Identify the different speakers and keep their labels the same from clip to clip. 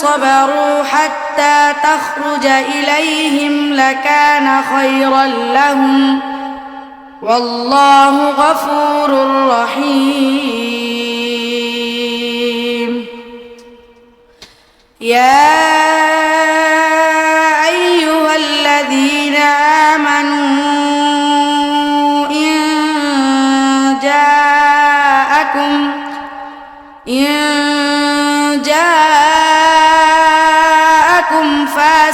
Speaker 1: صبروا حتى تخرج إليهم لكان خيرا لهم. والله غفور رحيم. يا أيها الذين آمنوا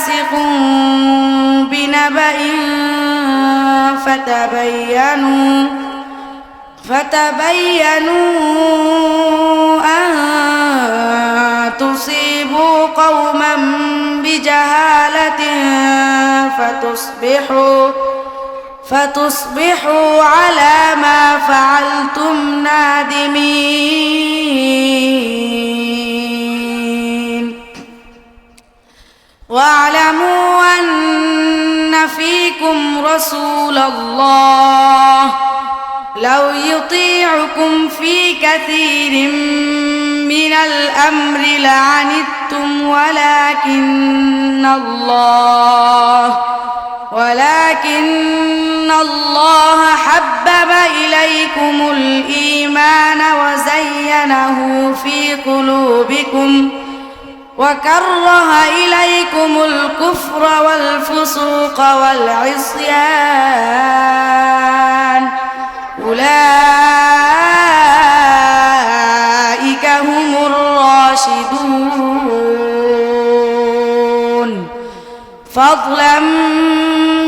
Speaker 1: فاسق بنبأ فتبينوا فتبينوا أن تصيبوا قوما بجهالة فتصبحوا فتصبحوا على ما فعلتم نادمين. واعلموا أن فيكم رسول الله لو يطيعكم في كثير من الأمر لعنتم ولكن الله ولكن الله حبب إليكم الإيمان وزينه في قلوبكم وكره إليكم الكفر والفسوق والعصيان. أولئك هم الراشدون. فضلا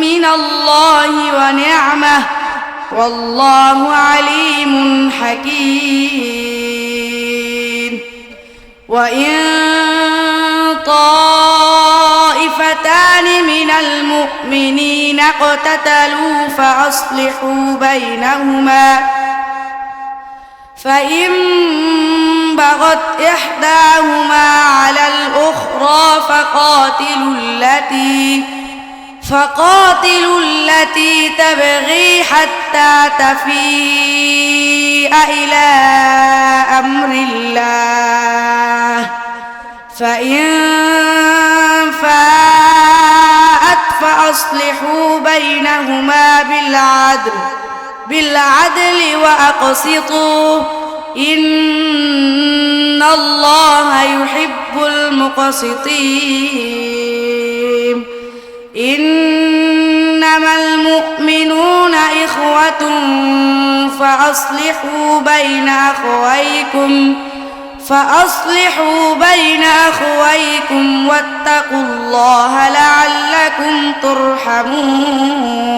Speaker 1: من الله ونعمة. والله عليم حكيم. وإن طائفتان من المؤمنين اقتتلوا فأصلحوا بينهما فإن بغت إحداهما على الأخرى فقاتلوا التي فقاتلوا التي تبغي حتى تفيء إلى أمر الله فإن فأصلحوا بينهما بالعدل بالعدل وأقسطوا. إن الله يحب المقسطين. إنما المؤمنون إخوة فأصلحوا بين أخويكم. فأصلحوا بين أخويكم واتقوا الله لعلكم ترحمون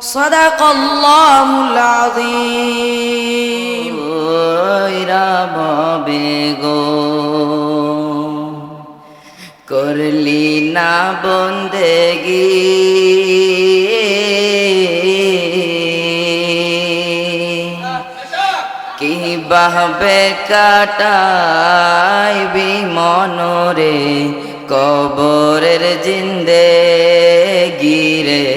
Speaker 1: صدق الله العظيم
Speaker 2: ওইরা ভবে গো করলি না বন্দেগি বাহবে কাটাইবি মনরে, কবরের জিন্দে গিরে।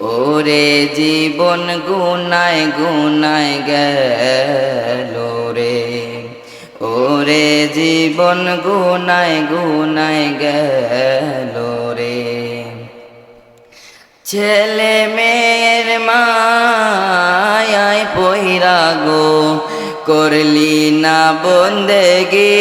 Speaker 2: ওরে জীবন গুনায় গুনায় গেল রে। ওরে জীবন গুনায় গুনায় গেল রে। ছেলে মেয়ের মায় পইরা গো করলি না বন্দেগি।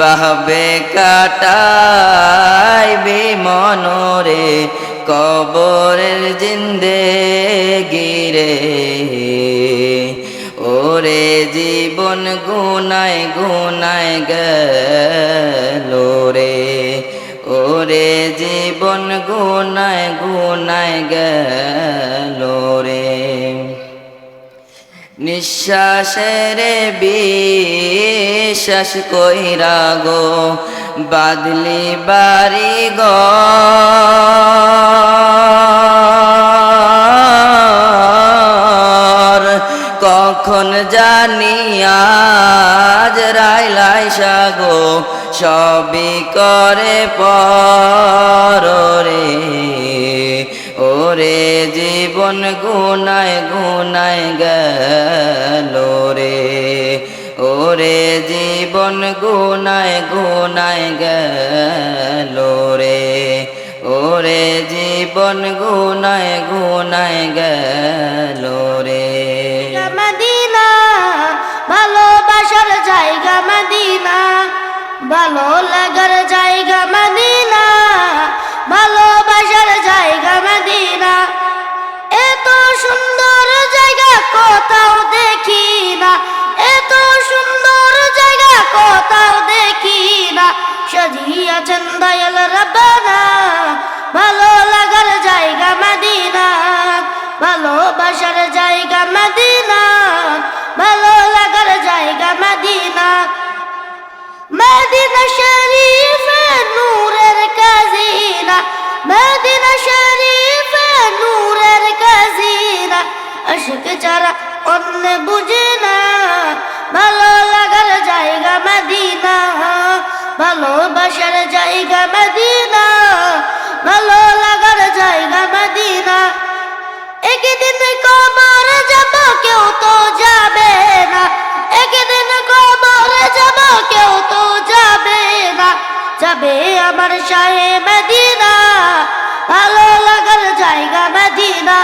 Speaker 2: বাহবে কাটাইবি মনরে কবরের জিন্দে গিরে জীবন গুনায় গুনায় গেল রে। ওরে জীবন গুনায় গুনায় গেল রে। নিঃশ্বাসের বিশ্বাস কইরা গো, বাদলি বাড়ি গর কখন জানি আজ রাইলাই সাগো সবই করে পর ওরে জীবন গুনায় গুনায় গেল রে। ওরে জীবন গুনায় গুনায় গেল রে। ওরে জীবন গুনায় গুনায় গেল রে।
Speaker 3: ভালো লাগার জায়গা মদিনা ভালোবাসার জায়গা মদিনা। এত সুন্দর জায়গা কোথাও দেখি না, এত সুন্দর জায়গা কোথাও দেখি না। সাজিয়াছেন দয়াল রব্বানা, ভালো লাগার জায়গা আশিক যারা অন্য বুঝে না, ভালো লাগার জায়গা মদিনা, ভালোবাসার জায়গা মদিনা, ভালো লাগার জায়গা মদিনা। একদিন কবর যাব, কেউ তো যাবে না। একদিন কবর যাব, কেউ তো যাবে না। যাবে আমার শাহে মদিনা, ভালো লাগার জায়গা মদিনা।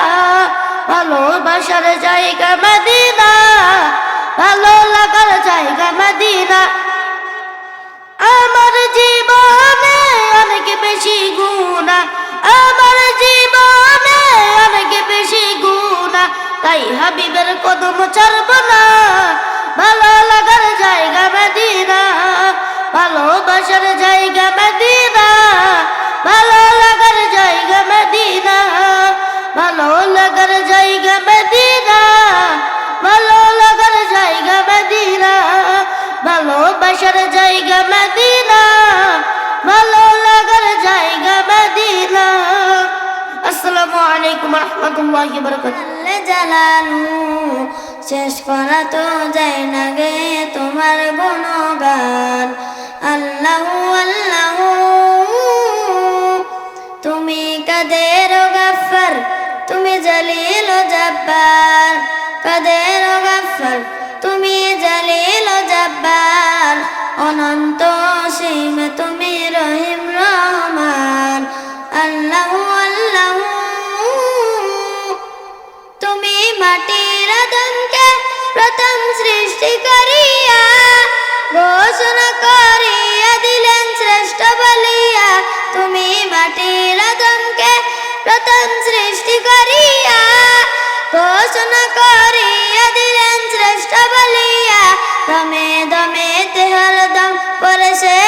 Speaker 3: ভালোবাসার জায়গা মদিনা, ভালো লাগার জায়গা মদিনা। আমার জীবনে অনেক বেশি গুণা আমার জীবনে অনেক বেশি গুণা তাই হাবিবের কদম ছাড়ব না, ভালো লাগার জায়গা মদিনা, ভালোবাসার জায়গা মদিনা, ভালো ভালো লাগার জায়গা মদিনা ভালো লাগার জায়গা মদিনা, ভালোবাসার জায়গা মদিনা ভালো লাগার জায়গা মদিনা। আসসালামু আলাইকুম রহমতুল্লাহি বারাকাতুহু। জালালু, শেষ করা তো যায় না গে তোমার গুণগান। আল্লাহু অনন্ত সীম তুমি রহিম রহমান। আল্লাহ আল্লাহ। তুমি মাটির আদমকে প্রথম সৃষ্টি করিয়া, ঘোষণা করিয়া দিলেন শ্রেষ্ঠ বলিয়া। তুমি মাটির আদমকে প্রথম সৃষ্টি করিয়া, ঘোষণা করিয়া দিলেন শ্রেষ্ঠ বলিয়া। দমে দমে তেহর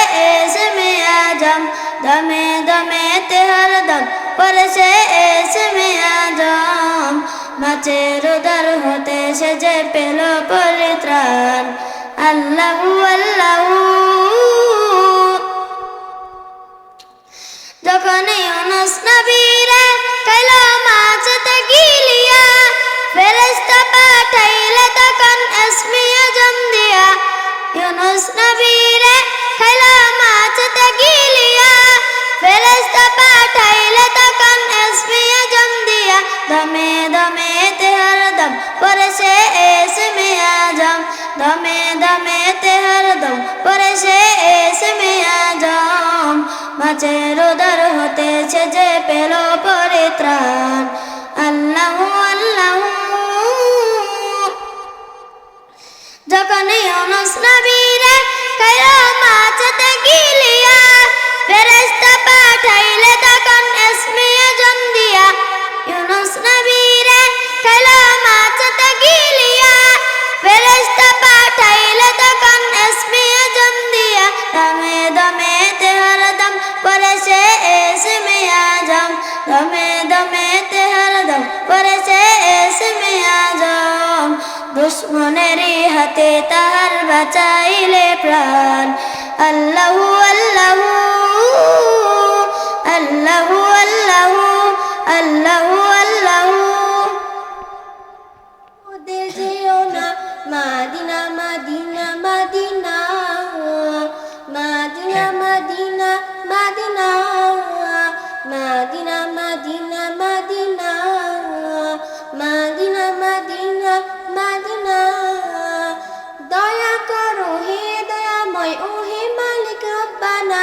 Speaker 3: পরশে এসমে আজম দমে দমে তেহর দম পরশে এসমে আজম মাছের উদার হতে সে যে পেল পরিত্রাণ আল্লাহ আল্লাহ যখন ইউনুস নবীরে কাইল মাছতে গিলিয়া ফেরেশতা পাঠাইলে তখন আসমিয়া জম দিয়া ইউনুস নবীরে পাঠাইলে তখন আসমিয়া জম দিয়া। দমে দমে তেহর দম পরে সে এসমে আজম। দমে দমে তেহর দম পরে সে এসমে আজম। মাছের উদর হতেছে যে পেল পরিত্রাণ। আল্লাহ আল্লাহ। যখন ইউনুস নবীরে কায়া মাছতে গিলিয়া ফেরেশতা দমে দমে তেহার দম করেছে এসমে আজম দুশ্মনেরই হাতে তাহার বাঁচাইলে প্রাণ আল্লাহু আল্লাহু আল্লাহু আল্লাহু আল্লাহু আল্লাহু মাদিনা মাদিনা মাদিনা মাদিনা মাদিনা মাদিনা মাদিনা মাদিনা মাদিনা মাদিনা দয়া করো হে দয়াময় ও হে মালিক রব্বানা।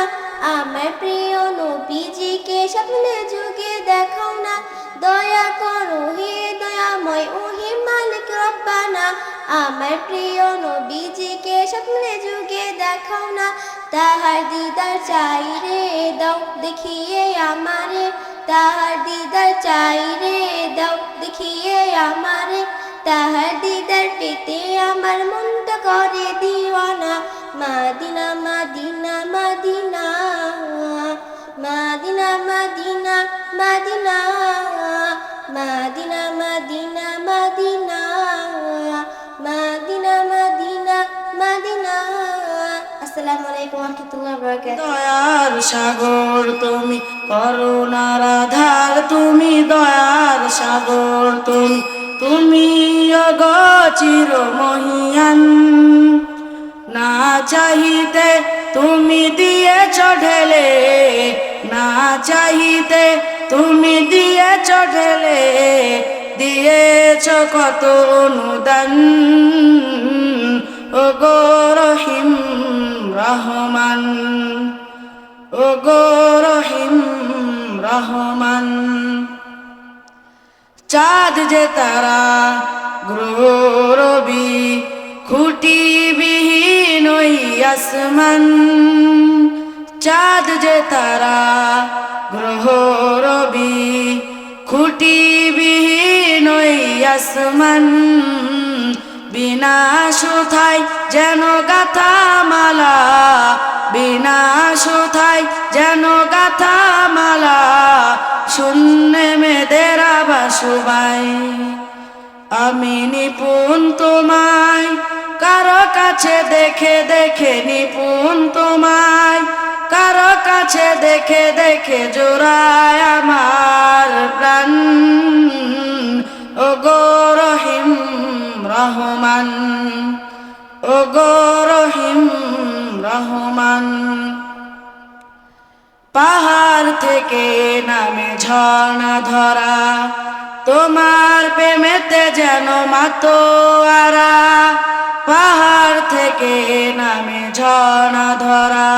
Speaker 3: আমার প্রিয় নবীজিকে স্বপ্নে যুগে দেখাও না। দয়া করো হে দয়াময় ও হে মালিক রব্বানা। আমার প্রিয় নবীজিকে স্বপ্নে যুগে দেখাও না, তাহার দিদার চাই রে দাও দেখিয়ে আমারে, তাহার দিদার চাই রে দাও দেখিয়ে আমারে, তাহার দিদার পেতে আমার মনটা করে দিওয়ানা, মাদিনা মাদিনা মাদিনা মাদিনা মাদিনা মাদিনা মাদিনা মাদিনা
Speaker 1: দয়ার সাগর, তুমি করুণার আধার তুমি দয়ার সাগর, তুমি তুমি অগচির মহিয়ান না চাহিতে তুমি দিয়েছ ঢেলে, না চাহিতে তুমি দিয়েছ ঢেলে, দিয়েছ কত অনুদান। ও গো রহিম রহমান ও গো রহিম রহমান। চাঁদ যে তারা গ্রহ রবি খুঁটি বিহীন আসমান। চাঁদ যে তারা গ্রহ রবি খুঁটি বিহীন আসমান। বিনা সুথাই যেন গাথা মালা বিনা সুথাই যেন গাথা মালা শূন্য মেয়েদের বাসুবাই আমি নিপুণ তোমায়, কারও কাছে দেখে দেখে নিপুণ তোমায়, কারও কাছে দেখে দেখে জোড়ায় আমার প্রাণ। ও গো রহিম রহমান ও গো রহিম রহমান। পাহাড় থেকে নামে ঝর্ণা ধরা, তোমার প্রেমেতে যেন মাতোয়ারা পাহাড় থেকে নামে ঝর্ণা ধরা,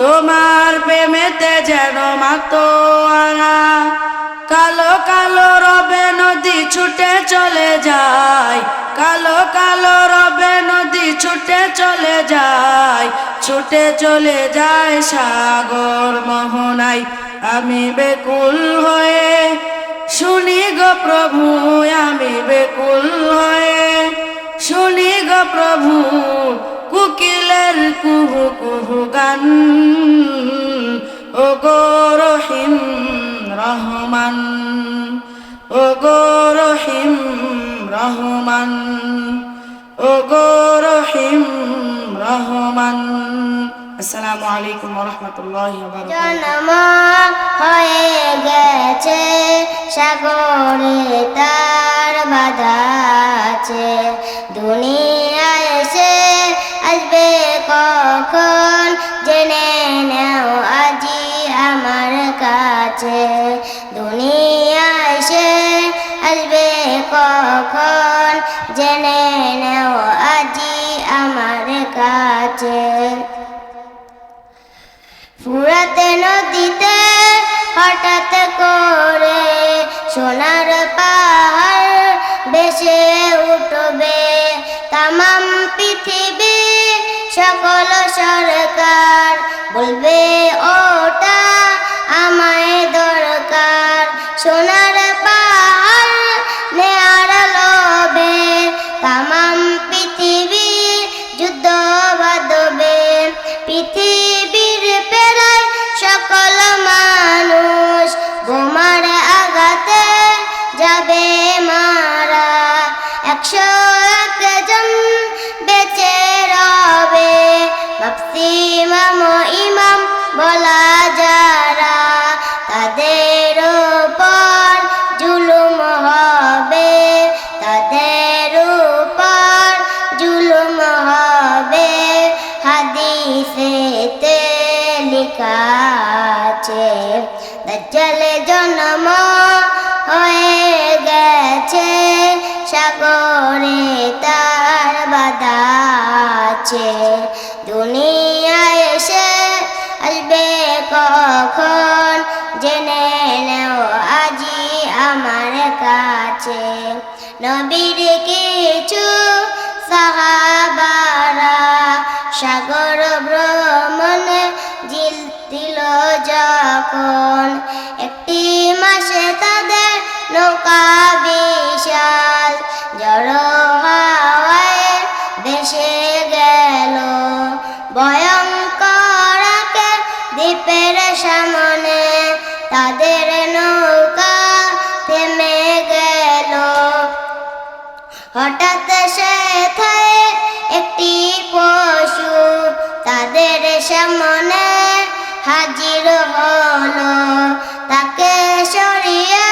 Speaker 1: তোমার প্রেমেতে যেন মাতোয়ারা কালো কালো ছুটে চলে যায় কালো কালো রবে নদী ছুটে চলে যায় ছুটে চলে যায় সাগর মোহনাই আমি বেকুল হয়ে শুনি গো প্রভু, আমি বেকুল হয়ে শুনি গো প্রভু, কুকিলের কুহু কুহু গান। ও গো রহিম রহমান। ও গো রহিম রহমান ও গো রহিম রহমান। আসসালামু আলাইকুম রহমতুল্লাহ
Speaker 3: জন্ম হয়ে গেছে, সাগরে তার বাধা আছে। দুনিয়ায় এসে আসবে কখন? জেনে নাও আজি আমার কাছে। সকল সরকার বলবে ওটা
Speaker 4: ভাবছি ইমাম বলা যারা তাদের উপর জুলুম হবে তাদের উপর জুলুম হবে হাদিসেতে লেখা আছে দাজ্জালে জন্ম হয়ে গেছে সাগরে তার বাধা আছে নবীর কিছু সাহাবারা সাগর ভ্রমণে জিল দিল যখন। একটি মাসে তাদের নৌকা বিশাল জড়ো হাওয়ায় ভেসে গেল। ভয়ঙ্কর দ্বীপের সামনে তাদের প্রতিটি পশু তাদের সামনে হাজির হলো। তাকে সরিয়ে